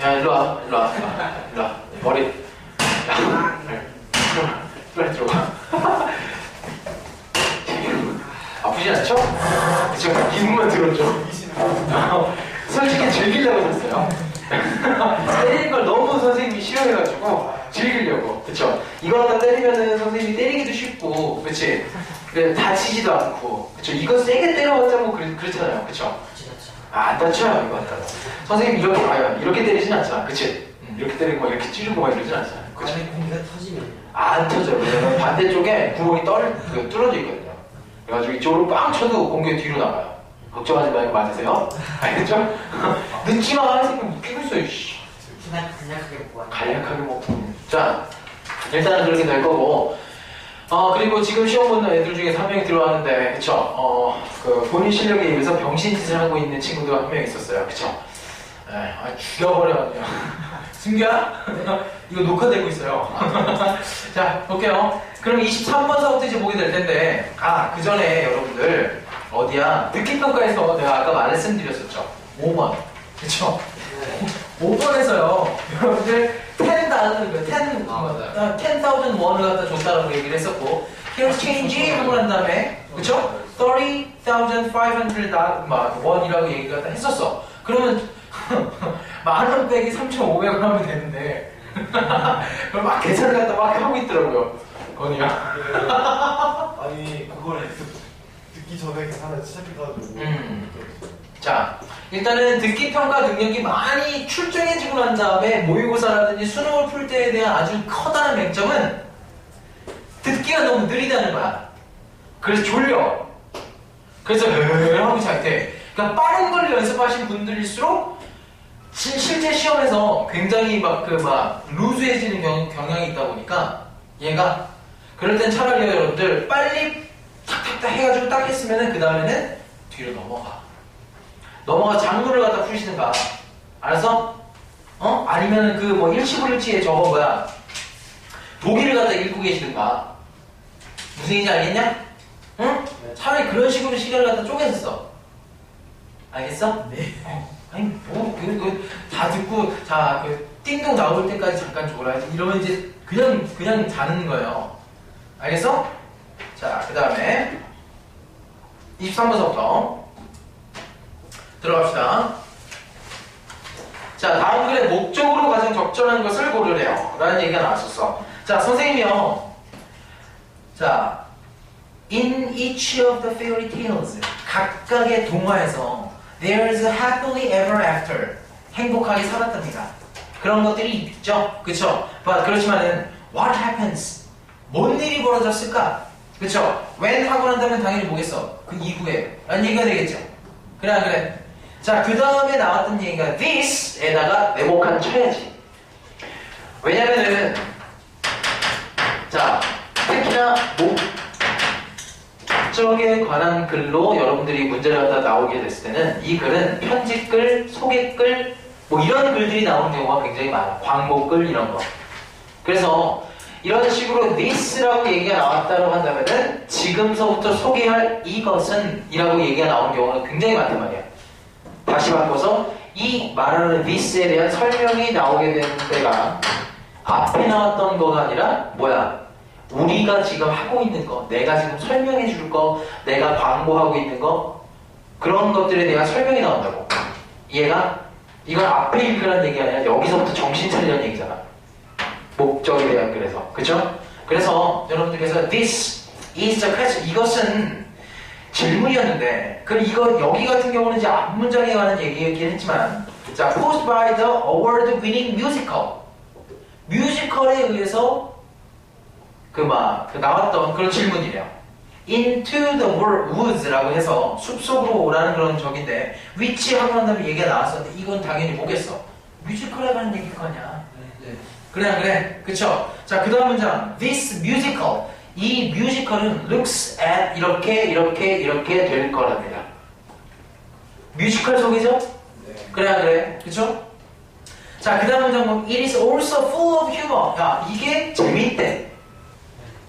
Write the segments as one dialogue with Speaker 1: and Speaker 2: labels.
Speaker 1: 야 일로 와 일로 와. 일로 와. 머리. 야 빨리 들어가. 아프지 않죠? 그쵸 기분만 들었죠? 솔직히 즐기려고 샀어요. 때리는 걸 너무 선생님이 싫어해가지고 즐기려고. 그쵸? 이거 하나 때리면은 선생님이 때리기도 쉽고 그치? 다치지도 않고. 그쵸? 이거 세게 때려봤자 뭐 그렇, 그렇잖아요. 그쵸 아, 안 다쳐요, 이거 한다고. 선생님, 이렇게, 아유, 이렇게 때리진 않잖아. 그치? 음, 이렇게 때리고 막 이렇게 찌르고 막 이러진 않잖아. 그치?
Speaker 2: 안에 공기가 터지면
Speaker 1: 안 터져요. 왜냐면 반대쪽에 구멍이 떨, 그, 뚫어져 있거든요. 그래가지고 이쪽으로 빵 쳐도 공기 뒤로 나가요. 걱정하지 말고 맞으세요. 알겠죠? 늦지 마, 이 새끼 웃기고 있어, 이씨.
Speaker 2: 그냥 간략하게 보아.
Speaker 1: 간략하게 먹고. 자, 일단은 그렇게 될 거고. 어, 그리고 지금 시험 보는 애들 중에 한 명이 들어왔는데, 그쵸? 어, 그 본인 실력에 의해서 병신짓을 하고 있는 친구도 한 명 있었어요. 그쵸? 에, 아, 죽여버려, 그냥. 승규야? 이거 녹화되고 있어요. 자, 볼게요. 그럼 23번서부터 이제 보게 될 텐데, 아, 그 전에 여러분들, 어디야? 느낌평가에서 내가 아까 말씀드렸었죠. 5번. 그쵸? 5번에서요, 여러분들 10,000, 10,
Speaker 2: 아, 네.
Speaker 1: 10,000 원을 갖다 줬다라고 얘기를 했었고, here's change 하고 난 다음에, 그쵸? 30,500 원이라고 얘기를 갖다 했었어. 그러면, 만원 빼기 3,500원 하면 되는데, 그럼 막 계산을 갖다 막 하고 있더라고요. 건이야.
Speaker 3: 아니 그걸 듣기 전에 계산을 시작해가지고
Speaker 1: 음. 자, 일단은 듣기 평가 능력이 많이 출중해지고 난 다음에 모의고사라든지 수능을 풀 때에 대한 아주 커다란 맹점은 듣기가 너무 느리다는 거야. 그래서 졸려. 그래서 으 하고 잘 때. 그러니까 빠른 걸 연습하신 분들일수록 시- 실제 시험에서 굉장히 막 그 막 루즈해지는 경, 경향이 있다 보니까 얘가 그럴 땐 차라리 여러분들 빨리 탁탁탁 해가지고 딱 했으면은 그 다음에는 뒤로 넘어가. 넘어가 장문을 갖다 푸시든가. 알았어? 어? 아니면은 그 뭐 일시불일치에 저거 뭐야. 독일을 갖다 읽고 계시든가. 무슨 얘기인지 알겠냐? 응? 차라리 그런 식으로 시간을 갖다 쪼개서 써. 알겠어?
Speaker 2: 네.
Speaker 1: 아니 뭐 그, 그, 다 듣고 자 그 띵동 나올 때까지 잠깐 졸아야지 이러면 이제 그냥 그냥 자는 거예요 알겠어? 자 그 다음에 23번서부터 들어갑시다 자 다음 글의 목적으로 가장 적절한 것을 고르래요 라는 얘기가 나왔었어 자 선생님이요 자 In each of the fairy tales 각각의 동화에서 There's happily ever after 행복하게 살았답니다. 그런 것들이 있죠, 그쵸? But 그렇지만은 What happens? 뭔 일이 벌어졌을까? 그쵸? When 하고 난다면 당연히 뭐겠어? 그 이후에 라는 얘기가 되겠죠. 그래 안 그래? 자, 그 다음에 나왔던 얘기가 this에다가 네모칸 쳐야지. 왜냐면은 자, 특히나 목 목적에 관한 글로 여러분들이 문제를 갖다 나오게 됐을 때는 이 글은 편집글, 소개글 뭐 이런 글들이 나오는 경우가 굉장히 많아요. 광고글 이런 거. 그래서 이런 식으로 this라고 얘기가 나왔다고 한다면은 지금서부터 소개할 이것은 이라고 얘기가 나오는 경우가 굉장히 많단 말이야. 다시 바꿔서 이 말하는 this에 대한 설명이 나오게 되는 때가 앞에 나왔던 거가 아니라 뭐야? 우리가 지금 하고 있는 거, 내가 지금 설명해 줄 거, 내가 광고하고 있는 거, 그런 것들에 대한 설명이 나온다고. 얘가, 이건 앞에 읽으라는 얘기 아니라 여기서부터 정신 차리라는 얘기잖아. 목적에 대한 그래서. 그쵸? 그래서 여러분들께서 this is the question. 이것은 질문이었는데, 그럼 이거, 여기 같은 경우는 이제 앞 문장에 관한 얘기였긴 했지만, 자, posed by the award winning musical. 뮤지컬에 의해서 그 막, 그 나왔던 그런 질문이래요. Into the wo- woods라고 해서 숲속으로 오라는 그런 적인데, which 하고 난 다음에 얘기가 나왔었는데, 이건 당연히 뭐겠어? 뮤지컬에 관한 얘기일 거 아니야.
Speaker 2: 네.
Speaker 1: 그래, 안 그래. 그쵸? 자, 그 다음 문장. This musical. 이 뮤지컬은 looks at 이렇게, 이렇게, 이렇게 될 거랍니다. 뮤지컬 속이죠?
Speaker 3: 네.
Speaker 1: 그래, 안 그래. 그쵸? 자, 그 다음 문장 보면, It is also full of humor. 야, 이게 재밌대.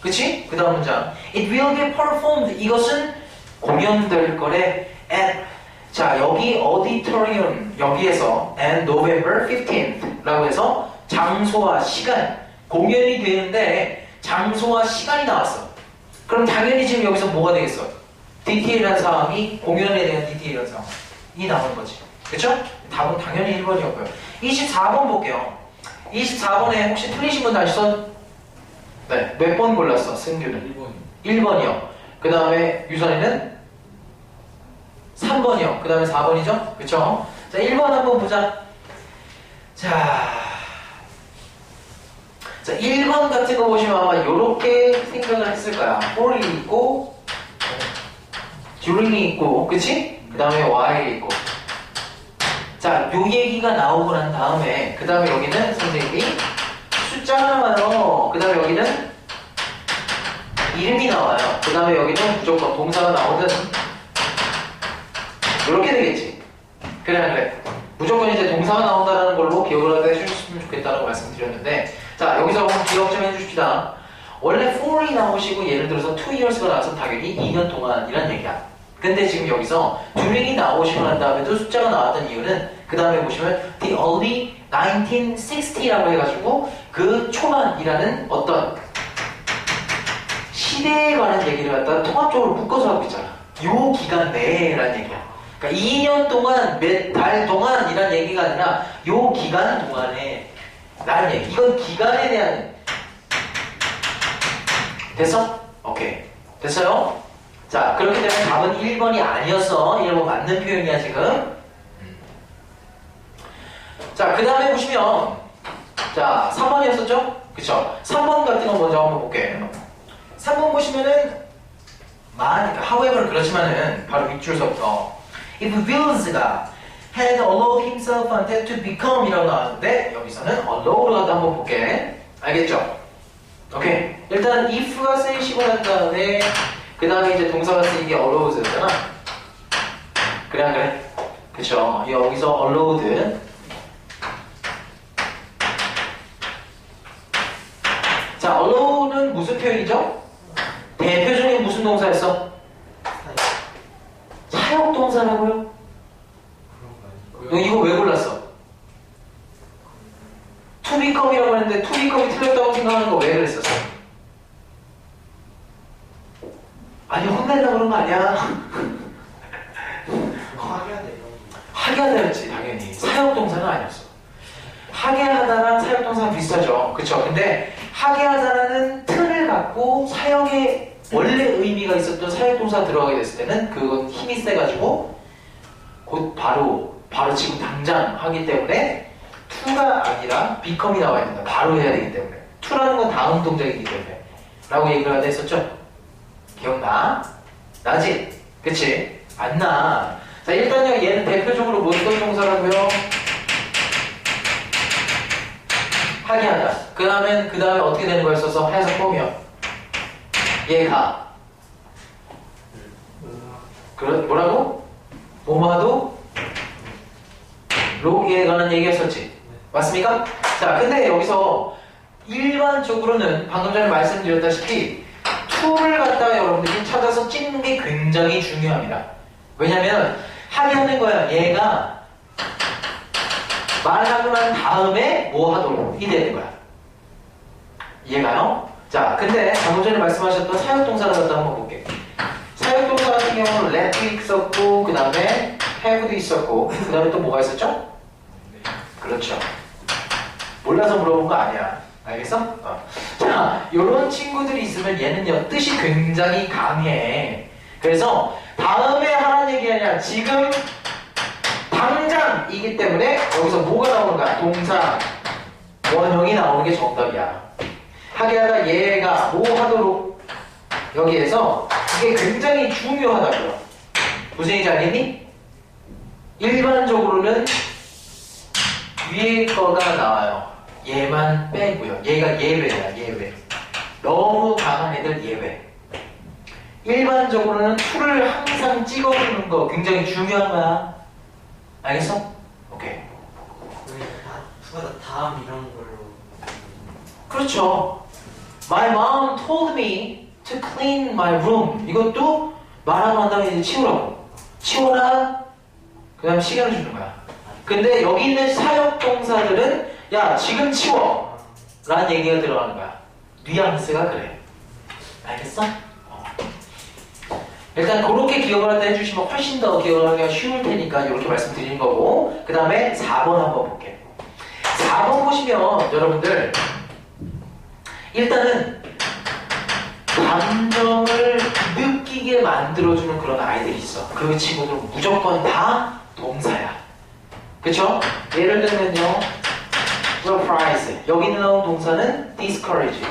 Speaker 1: 그치? 그 다음 문장. It will be performed. 이것은 공연될 거래 at 자, 여기 auditorium 여기에서 and November 15th 라고 해서 장소와 시간 공연이 되는데 장소와 시간이 나왔어. 그럼 당연히 지금 여기서 뭐가 되겠어? 디테일한 사항이 공연에 대한 디테일한 사항이 나오는 거지. 그쵸? 답은 당연히 1번이었고요. 24번 볼게요. 24번에 혹시 틀리신 분 다시 손? 네. 몇 번 골랐어? 승규는?
Speaker 3: 1번이
Speaker 1: 1번이요. 그 다음에 유선이는 3번이요. 그 다음에 4번이죠? 그쵸? 자, 1번 한번 보자. 자. 자, 1번 같은 거 보시면 아마 이렇게 생각을 했을 거야. for이 있고, during이 있고, 그치? 그 다음에 while이 있고. 자, 요 얘기가 나오고 난 다음에, 그 다음에 여기는 선생님이 숫자가 나와요. 그 다음에 여기는 이름이 나와요. 그 다음에 여기는 무조건 동사가 나오든 이렇게 되겠지. 그래 안 그래? 무조건 이제 동사가 나온다는 걸로 기억을 하게 해주셨으면 좋겠다는 말씀드렸는데 자 여기서 한번 기억 좀 해주십시다. 원래 4이 나오시고 예를 들어서 2 years가 나와서 당연히 2년 동안이란 얘기야. 근데 지금 여기서 during이 나오시고 난 다음에도 숫자가 나왔던 이유는 그 다음에 보시면 the early 1960라고 해가지고 그 초반이라는 어떤 시대에 관한 얘기를 갖다 통합적으로 묶어서 하고 있잖아. 요 기간 내라는 얘기야. 그러니까 2년 동안, 몇 달 동안 이란 얘기가 아니라 요 기간 동안에 라는 얘기. 이건 기간에 대한 됐어? 오케이. 됐어요? 자, 그렇기 때문에 답은 1번이 아니었어. 1번 맞는 표현이야, 지금. 자, 그 다음에 보시면, 자, 3번이었었죠? 그쵸? 3번 같은 거 먼저 한번 볼게요. 3번 보시면은 만, however 그렇지만은 바로 윗줄서부터 if Wills가 had allowed himself 한테 to become 이라고 나왔는데 여기서는 allow로 가도 한번 볼게 알겠죠? 오케이 일단 if가 쓰이시고 난 다음에 그 다음에 이제 동사가 쓰인 게 allowed잖아 그래 안 그래? 그쵸 여기서 allowed 자 allow는 무슨 표현이죠? 대표적인 무슨 동사였어? 사역 동사라고요?
Speaker 3: 그런 거
Speaker 1: 너? 이거 왜 골랐어? become이라고 했는데 become이 틀렸다고 생각하는 거 왜 그랬었어? 아니 혼내려고 그런 거 아니야
Speaker 2: 하게 해야 돼 이런 거.
Speaker 1: 하게 하다였지 당연히 사역 동사는 아니었어 하게 하다랑 사역 동사는 비슷하죠 그쵸 근데 하게 하다라는 틀을 갖고 사역의 원래 의미가 있었던 사역 동사 들어가게 됐을 때는 그건 힘이 세가지고 곧 바로 바로 지금 당장 하기 때문에 to가 아니라 become이 나와야 된다 바로 해야 되기 때문에 to라는 건 다음 동작이기 때문에 라고 얘기를 하다 했었죠 기억나? 나지? 그치? 안 나. 자, 일단요, 얘는 대표적으로 뭐 어떤 동사라고요? 하게 하다. 그 다음엔, 그 다음에 어떻게 되는 거였어서 해석 보면. 얘가. 그러, 뭐라고? 뭐마도? 로기에 관한 얘기였었지. 맞습니까? 자, 근데 여기서 일반적으로는 방금 전에 말씀드렸다시피 툴을 갖다가 여러분들이 찾아서 찍는 게 굉장히 중요합니다. 왜냐면 하게 하는 거야. 얘가 말하고 난 다음에 뭐 하도록 이 되는 거야. 이해가요? 자, 근데 방금 전에 말씀하셨던 사역동사를 한번 볼게요. 사역동사 같은 경우는 let도 있었고 그 다음에 have도 있었고 그 다음에 또 뭐가 있었죠? 그렇죠. 몰라서 물어본 거 아니야. 알겠어? 어. 자, 요런 친구들이 있으면 얘는요, 뜻이 굉장히 강해. 그래서 다음에 하라는 얘기 아니라 지금 당장이기 때문에 여기서 뭐가 나오는 거야? 동사, 원형이 나오는 게 정답이야. 하게 하다 얘가 뭐 하도록 여기에서 이게 굉장히 중요하다고요. 무슨 얘기인지 알겠니? 일반적으로는 위에 거가 나와요. 얘만 빼고요. 얘가 예외야, 예외. 너무 강한 애들 예외. 일반적으로는 툴을 항상 찍어주는 거 굉장히 중요한 거야. 알겠어? 오케이.
Speaker 2: 우리 다 누가 다 다음 이런 걸로.
Speaker 1: 그렇죠. My mom told me to clean my room. 이것도 말하고 난 다음에 이제 치우라고. 치워라. 그 다음 시간을 주는 거야. 근데 여기 있는 사역 동사들은 야 지금 치워 라는 얘기가 들어가는 거야. 뉘앙스가 그래. 알겠어? 어. 일단 그렇게 기억을 한다 해주시면 훨씬 더 기억을 하기가 쉬울 테니까 이렇게 말씀드리는 거고 그 다음에 4번 한번 볼게요. 4번 보시면 여러분들 일단은 감정을 느끼게 만들어주는 그런 아이들이 있어. 그 친구들은 무조건 다 동사야. 그쵸? 예를 들면요. surprise. 여기 나온 동사는 discourage.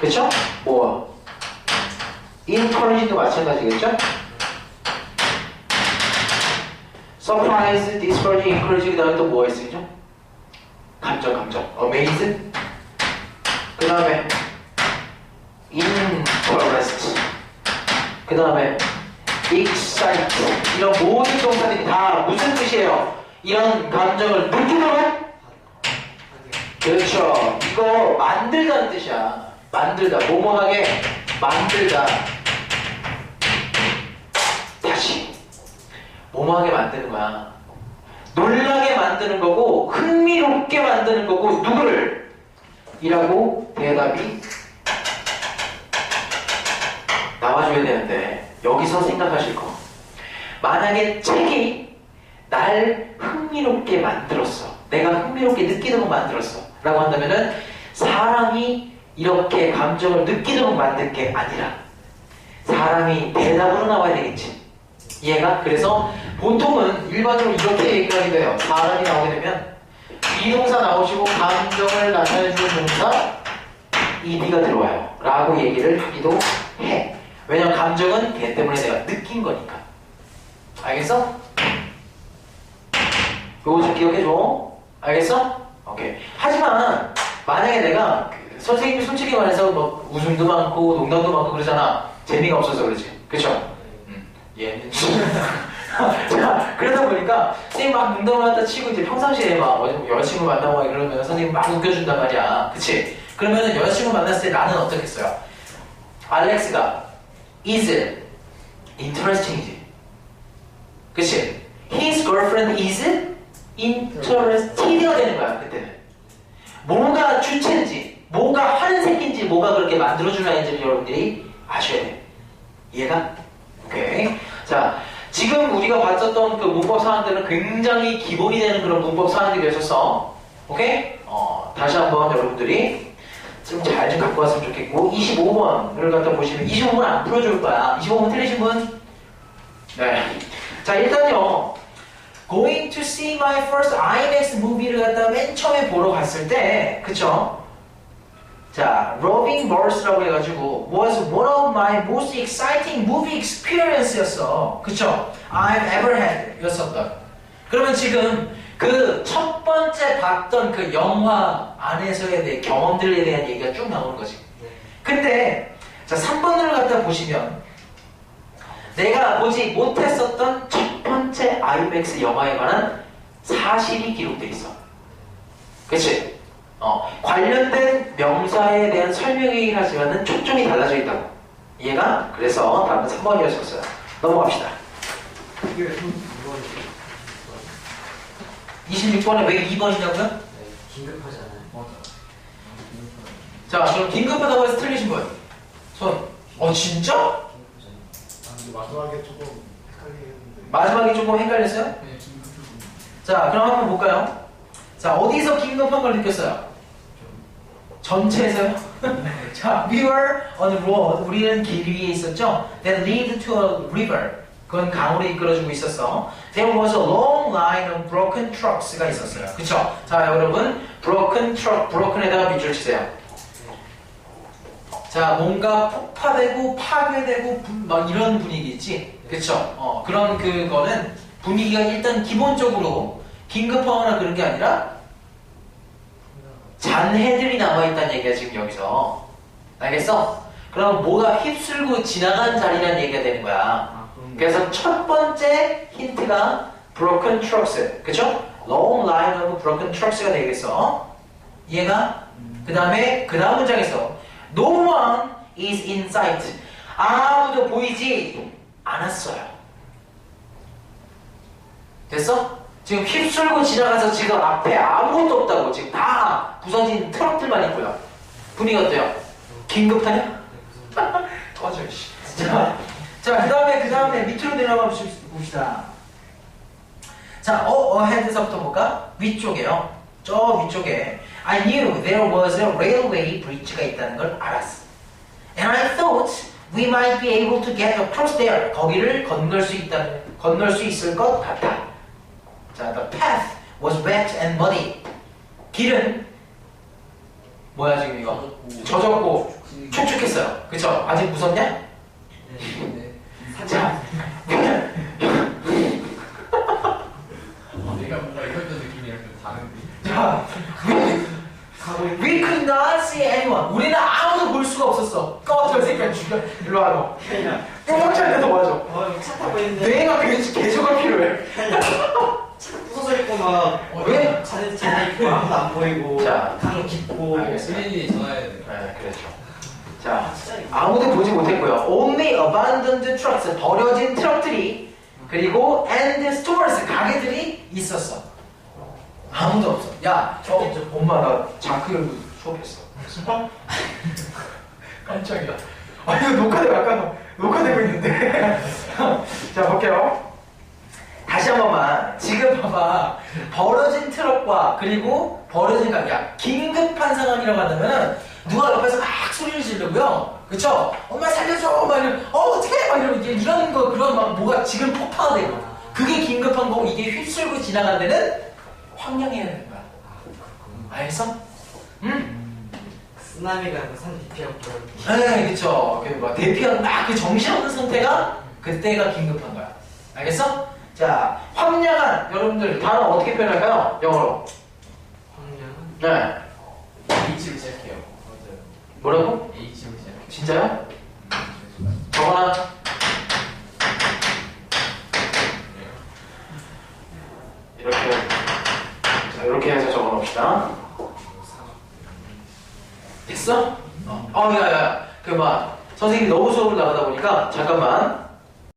Speaker 1: 그쵸? 뭐 encourage도 마찬가지겠죠? surprise, discourage, encourage 그 다음에 또 뭐가 있으죠? 감정, 감정. amaze 그 다음에 interest 그 다음에 excite 이런 모든 동사들이 다 무슨 뜻이에요? 이런 감정을 느끼도록 그렇죠. 이거 만들다는 뜻이야. 만들다. 뭐뭐하게 만들다. 다시. 뭐뭐하게 만드는 거야. 놀라게 만드는 거고 흥미롭게 만드는 거고 누구를? 이라고 대답이 나와줘야 되는데 여기서 생각하실 거. 만약에 책이 날 흥미롭게 만들었어. 내가 흥미롭게 느끼도록 만들었어. 라고 한다면은 사람이 이렇게 감정을 느끼도록 만든 게 아니라 사람이 대답으로 나와야 되겠지. 이해가? 그래서 보통은 일반적으로 이렇게 얘기를 하게 돼요. 사람이 나오게 되면 비동사 나오시고 감정을 나타내주는 동사 ED가 들어와요. 라고 얘기를 하기도 해. 왜냐면 감정은 걔 때문에 내가 느낀 거니까. 알겠어? 요거 좀 기억해줘. 알겠어? 오케이. 하지만 만약에 내가 그 선생님이 솔직히 말해서 뭐 웃음도 많고 농담도 많고 그러잖아. 재미가 없어서 그러지. 그쵸? 음, 얘 는 자, 그러다 보니까 선생님 막 농담을 갖다 치고 이제 평상시에 막뭐 여자친구 만나고 막 이러면 선생님 막 웃겨준단 말이야. 그치? 그러면은 여자친구 만났을 때 나는 어떻겠어요? 알렉스가 is interesting이지. 그치? His girlfriend is interested가 되는 거야, 그때는. 뭐가 주체인지, 뭐가 하는 새끼인지, 뭐가 그렇게 만들어주는 아이인지 여러분들이 아셔야 돼. 이해가? 오케이. 자, 지금 우리가 봤었던 그 문법 사항들은 굉장히 기본이 되는 그런 문법 사항들이 있었어. 오케이? 어, 다시 한번 여러분들이 좀 잘 좀 갖고 왔으면 좋겠고 25번을 갖다 보시면 25번 안 풀어줄 거야 25번 틀리신 분? 네. 자 일단요 Going to see my first IMAX movie를 갖다 맨 처음에 보러 갔을 때 그쵸? 자, Robin Burrs라고 해가지고 was one of my most exciting movie experience였어. 그쵸? I've ever had 였었던. 그러면 지금 그 첫 번째 봤던 그 영화 안에서의 내 경험들에 대한 얘기가 쭉 나오는 거지. 근데 자 3번을 갖다 보시면 내가 보지 못했었던 첫 번째 아이맥스 영화에 관한 사실이 기록돼 있어. 그치? 어, 관련된 명사에 대한 설명이긴 하지만은 초점이 달라져 있다고. 이해가? 그래서 답은 3번이었었어요. 넘어갑시다.
Speaker 3: 이게 좀
Speaker 1: 26번에 왜 2번이냐고요?
Speaker 2: 네, 긴급하잖아요.
Speaker 1: 자, 그럼 긴급하다고 해서 틀리신 분. 손. 어, 진짜?
Speaker 2: 아,
Speaker 3: 마지막에 조금 헷갈리게 했는데
Speaker 1: 마지막에 조금 헷갈렸어요?
Speaker 3: 네, 긴급한
Speaker 1: 자, 그럼 한번 볼까요? 자, 어디서 긴급한 걸 느꼈어요? 전체에서요? 자, we were on a road. 우리는 길 위에 있었죠? That lead to a river. 그건 강으로 이끌어주고 있었어. There was a long line of broken trucks가 있었어요. 그쵸? 자, 여러분, broken truck, broken에다가 밑줄 치세요. 자, 뭔가 폭파되고 파괴되고 분- 막 이런 분위기 있지? 그쵸? 어, 그런 그거는 분위기가 일단 기본적으로 긴급하거나 그런 게 아니라 잔해들이 나와 있다는 얘기야 지금 여기서 알겠어? 그럼 뭐가 휩쓸고 지나간 자리라는 얘기가 되는 거야
Speaker 2: 아,
Speaker 1: 그래서 첫 번째 힌트가 broken trucks 그쵸? long line of broken trucks가 되겠어 이해가? 그 다음에 그 다음 문장에서 no one is in sight 아무도 보이지 않았어요. 됐어? 지금 휩쓸고 지나가서 지금 앞에 아무것도 없다고 지금 다 부서진 트럭들만 있고요. 분위기 어때요? 긴급하냐? 꺼져 씨. 자, 자, 그 다음에, 그 다음에 밑으로 내려가 봅시다. 자, 어, 어헤드서부터 볼까? 위쪽에요. 저 위쪽에. I knew there was a railway bridge가 있다는 걸 알았어. And I thought we might be able to get across there. 거기를 건널 수 있다, 건널 수 있을 것 같아. 자, the path was wet and muddy. 길은 뭐야 지금 이거? 젖었고 촉촉했어요. 그쵸? 아직 무섭냐?
Speaker 2: 네.
Speaker 1: 자,
Speaker 4: 내가 뭔가 읽었던 느낌이랑 좀 다른데.
Speaker 1: 자, we could not see anyone. 우리는 아무도 볼 수가 없었어. 꺼져 새끼야 죽여. 일로 와 너. 뿅망치한테 더 맞아.
Speaker 2: 차 타고 있는데
Speaker 1: 뇌가 개, 개조가 필요해.
Speaker 2: 차 부서져 있고 막
Speaker 1: 왜?
Speaker 2: 자네 자네 있고 아무도 안 보이고
Speaker 1: 자.
Speaker 2: 강 깊고.
Speaker 4: 수린이 전화해야 돼.
Speaker 1: 네, 그랬죠. 자,
Speaker 2: 이거.
Speaker 1: 아무도 보지 못했고요. Only abandoned trucks, 버려진 트럭들이 그리고 and stores, 가게들이 있었어. 아무도 없어. 야, 저 엄마 나 자크 열고 수업했어. 깜짝이야. 아 이거 녹화돼 아까 녹화되고 있는데. 자 볼게요. 다시 한 번만. 지금 봐봐. 벌어진 트럭과 그리고 벌어진 가게. 야, 긴급한 상황이라고 한다면 누가 옆에서 막 소리를 지르고요. 그쵸? 엄마 살려줘! 막 이러면, 어, 어떡해! 막 이러면 이런 거, 그런 막 뭐가 지금 폭파가 되고. 그게 긴급한 거고, 이게 휩쓸고 지나간 데는 황량해야 되는 거야. 알겠어? 응?
Speaker 2: 쓰나미가 산 뒤피하고 그런
Speaker 1: 네, 그쵸. 그, 막, 대피한 막그 정신없는 상태가 그때가 긴급한 거야. 알겠어? 자, 황량한, 여러분들 단어 어떻게 표현할까요? 영어로.
Speaker 2: 황량
Speaker 1: 네.
Speaker 4: H로 시작해요. 맞아요.
Speaker 1: 뭐라고?
Speaker 4: H로 시작해요.
Speaker 1: 진짜요? 적어놔. 이렇게. 자, 이렇게 해서 적어 놓읍시다. 됐어? 어, 야, 야, 야. 그, 막, 선생님이 너무 수업을 나가다 보니까, 잠깐만.